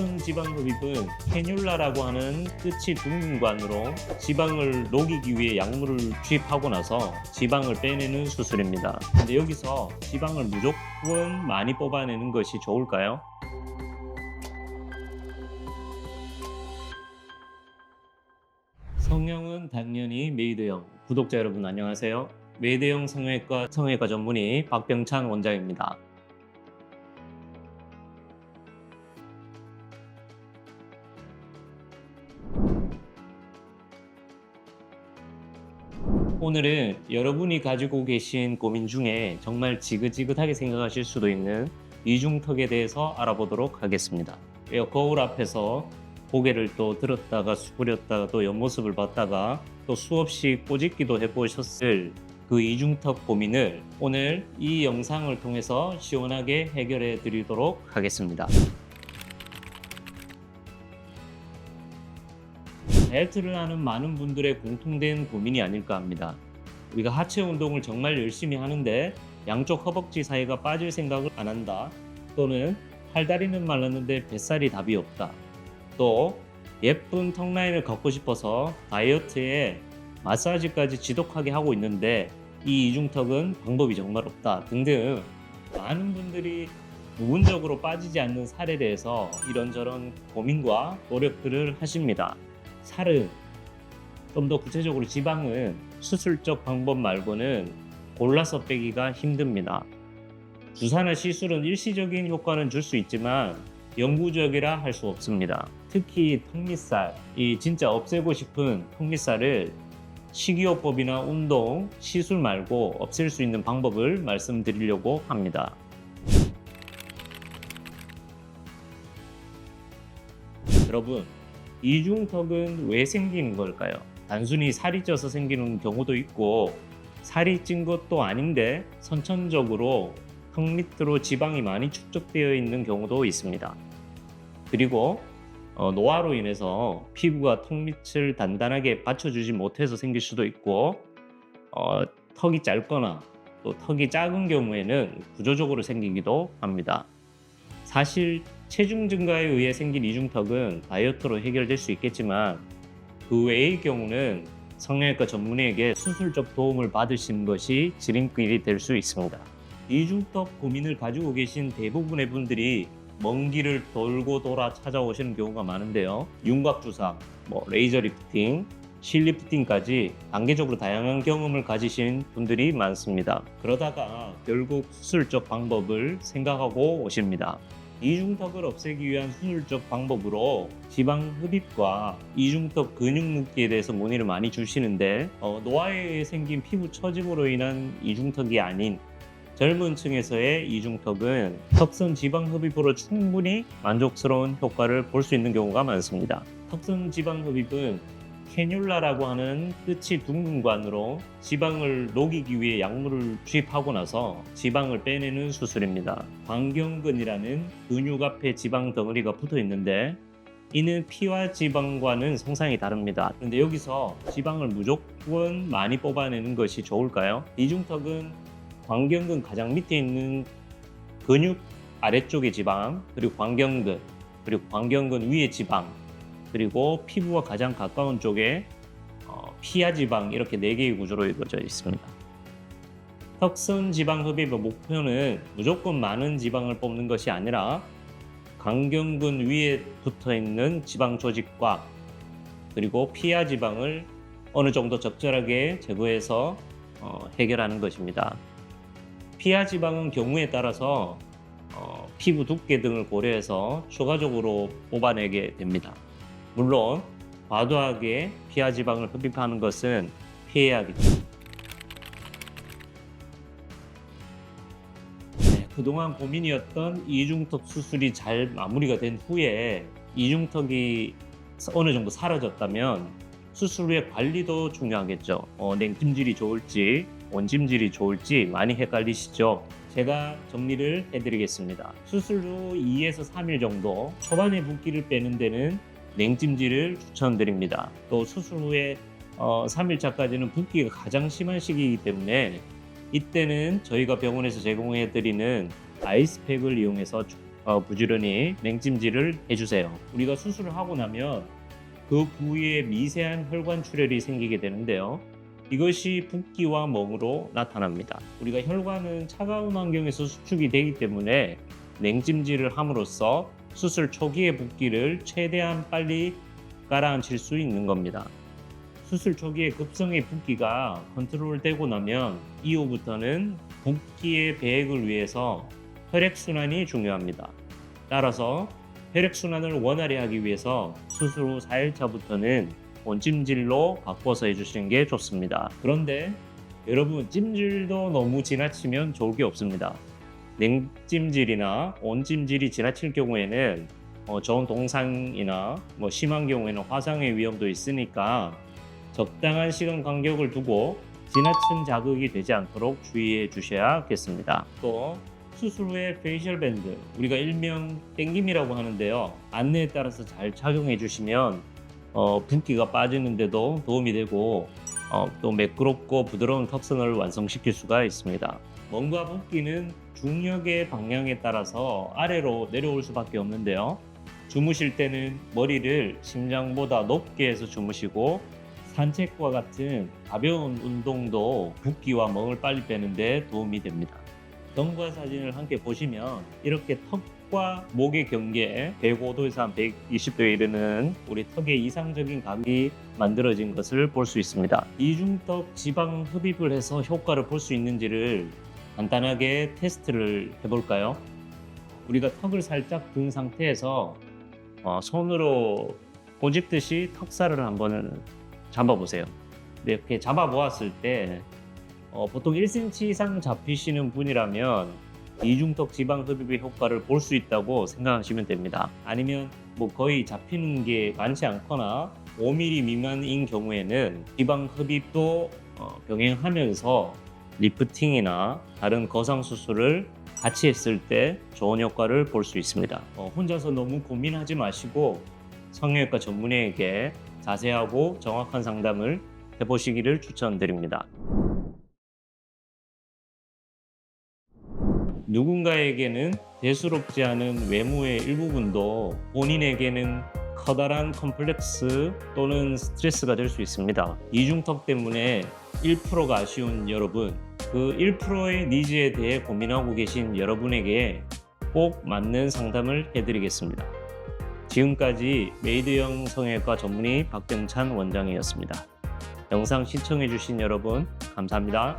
턱선 지방 흡입은 캐뉼라라고 하는 끝이 둥근 관으로 지방을 녹이기 위해 약물을 주입하고 나서 지방을 빼내는 수술입니다. 근데 여기서 지방을 무조건 많이 뽑아내는 것이 좋을까요? 성형은 당연히 메이드형. 구독자 여러분 안녕하세요. 메이드형 성형외과 성형외과 전문의 박병찬 원장입니다. 오늘은 여러분이 가지고 계신 고민 중에 정말 지긋지긋하게 생각하실 수도 있는 이중턱에 대해서 알아보도록 하겠습니다. 왜 거울 앞에서 고개를 또 들었다가 수그렸다가 또 옆모습을 봤다가 또 수없이 꼬집기도 해보셨을 그 이중턱 고민을 오늘 이 영상을 통해서 시원하게 해결해 드리도록 하겠습니다. 다이어트를 하는 많은 분들의 공통된 고민이 아닐까 합니다. 우리가 하체 운동을 정말 열심히 하는데 양쪽 허벅지 사이가 빠질 생각을 안 한다. 또는 팔다리는 말랐는데 뱃살이 답이 없다. 또 예쁜 턱 라인을 걷고 싶어서 다이어트에 마사지까지 지독하게 하고 있는데 이 이중턱은 방법이 정말 없다 등등 많은 분들이 부분적으로 빠지지 않는 살에 대해서 이런저런 고민과 노력들을 하십니다. 살은 좀 더 구체적으로 지방은 수술적 방법 말고는 골라서 빼기가 힘듭니다. 주사나 시술은 일시적인 효과는 줄 수 있지만 영구적이라 할 수 없습니다. 특히 턱밑살, 이 진짜 없애고 싶은 턱밑살을 식이요법이나 운동, 시술 말고 없앨 수 있는 방법을 말씀드리려고 합니다. 여러분, 이중턱은 왜 생기는 걸까요? 단순히 살이 쪄서 생기는 경우도 있고 살이 찐 것도 아닌데 선천적으로 턱 밑으로 지방이 많이 축적되어 있는 경우도 있습니다. 그리고 어, 노화로 인해서 피부가 턱 밑을 단단하게 받쳐주지 못해서 생길 수도 있고 어, 턱이 짧거나 또 턱이 작은 경우에는 구조적으로 생기기도 합니다. 사실 체중 증가에 의해 생긴 이중턱은 다이어트로 해결될 수 있겠지만 그 외의 경우는 성형외과 전문의에게 수술적 도움을 받으시는 것이 지름길이 될 수 있습니다. 이중턱 고민을 가지고 계신 대부분의 분들이 먼 길을 돌고 돌아 찾아오시는 경우가 많은데요. 윤곽 주사, 뭐 레이저 리프팅, 실리프팅까지 단계적으로 다양한 경험을 가지신 분들이 많습니다. 그러다가 결국 수술적 방법을 생각하고 오십니다. 이중턱을 없애기 위한 수술적 방법으로 지방 흡입과 이중턱 근육 묶기에 대해서 문의를 많이 주시는데 어, 노화에 의해 생긴 피부 처짐으로 인한 이중턱이 아닌 젊은 층에서의 이중턱은 턱선 지방 흡입으로 충분히 만족스러운 효과를 볼 수 있는 경우가 많습니다. 턱선 지방 흡입은 캐뉼라라고 하는 끝이 둥근 관으로 지방을 녹이기 위해 약물을 주입하고 나서 지방을 빼내는 수술입니다. 광경근이라는 근육 앞에 지방 덩어리가 붙어 있는데 이는 피와 지방과는 성상이 다릅니다. 그런데 여기서 지방을 무조건 많이 뽑아내는 것이 좋을까요? 이중턱은 광경근 가장 밑에 있는 근육 아래쪽의 지방, 그리고 광경근, 그리고 광경근 위의 지방, 그리고 피부와 가장 가까운 쪽에 어, 피하 지방 이렇게 네 개의 구조로 이루어져 있습니다. 턱선 지방 흡입의 목표는 무조건 많은 지방을 뽑는 것이 아니라 강경근 위에 붙어 있는 지방 조직과 그리고 피하 지방을 어느 정도 적절하게 제거해서 어, 해결하는 것입니다. 피하 지방은 경우에 따라서 어, 피부 두께 등을 고려해서 추가적으로 뽑아내게 됩니다. 물론 과도하게 피하 지방을 흡입하는 것은 피해야겠죠. 네, 그동안 고민이었던 이중턱 수술이 잘 마무리가 된 후에 이중턱이 어느 정도 사라졌다면 수술 후에 관리도 중요하겠죠. 어, 냉찜질이 좋을지 원찜질이 좋을지 많이 헷갈리시죠? 제가 정리를 해드리겠습니다. 수술 후 2에서 3일 정도 초반에 붓기를 빼는 데는 냉찜질을 추천드립니다. 또 수술 후에 어, 3일차까지는 붓기가 가장 심한 시기이기 때문에 이때는 저희가 병원에서 제공해드리는 아이스팩을 이용해서 어, 부지런히 냉찜질을 해주세요. 우리가 수술을 하고 나면 그 부위에 미세한 혈관 출혈이 생기게 되는데요. 이것이 붓기와 멍으로 나타납니다. 우리가 혈관은 차가운 환경에서 수축이 되기 때문에 냉찜질을 함으로써 수술 초기의 붓기를 최대한 빨리 가라앉힐 수 있는 겁니다. 수술 초기에 급성의 붓기가 컨트롤되고 나면 이후부터는 붓기의 배액을 위해서 혈액순환이 중요합니다. 따라서 혈액순환을 원활히 하기 위해서 수술 후 4일차부터는 온찜질로 바꿔서 해주시는 게 좋습니다. 그런데 여러분 찜질도 너무 지나치면 좋을 게 없습니다. 냉찜질이나 온찜질이 지나칠 경우에는 어, 좋은 동상이나 뭐 심한 경우에는 화상의 위험도 있으니까 적당한 시간 간격을 두고 지나친 자극이 되지 않도록 주의해 주셔야겠습니다. 또 수술 후에 페이셜 밴드 우리가 일명 땡김이라고 하는데요. 안내에 따라서 잘 착용해 주시면 어, 붓기가 빠지는데도 도움이 되고 어, 또 매끄럽고 부드러운 턱선을 완성시킬 수가 있습니다. 멍과 붓기는 중력의 방향에 따라서 아래로 내려올 수밖에 없는데요. 주무실 때는 머리를 심장보다 높게 해서 주무시고 산책과 같은 가벼운 운동도 붓기와 멍을 빨리 빼는데 도움이 됩니다. 경과 사진을 함께 보시면 이렇게 턱과 목의 경계에 105도에서 한 120도에 이르는 우리 턱의 이상적인 각이 만들어진 것을 볼 수 있습니다. 이중턱 지방 흡입을 해서 효과를 볼 수 있는지를 간단하게 테스트를 해볼까요? 우리가 턱을 살짝 든 상태에서 어, 손으로 꼬집듯이 턱살을 한번 잡아보세요. 이렇게 잡아보았을 때 어, 보통 1cm 이상 잡히시는 분이라면 이중턱 지방 흡입의 효과를 볼 수 있다고 생각하시면 됩니다. 아니면 뭐 거의 잡히는 게 많지 않거나 5mm 미만인 경우에는 지방 흡입도 어, 병행하면서 리프팅이나 다른 거상 수술을 같이 했을 때 좋은 효과를 볼 수 있습니다. 어, 혼자서 너무 고민하지 마시고 성형외과 전문의에게 자세하고 정확한 상담을 해보시기를 추천드립니다. 누군가에게는 대수롭지 않은 외모의 일부분도 본인에게는 커다란 컴플렉스 또는 스트레스가 될 수 있습니다. 이중턱 때문에 1%가 아쉬운 여러분, 그 1%의 니즈에 대해 고민하고 계신 여러분에게 꼭 맞는 상담을 해드리겠습니다. 지금까지 메이드형 성형외과 전문의 박병찬 원장이었습니다. 영상 시청해주신 여러분, 감사합니다.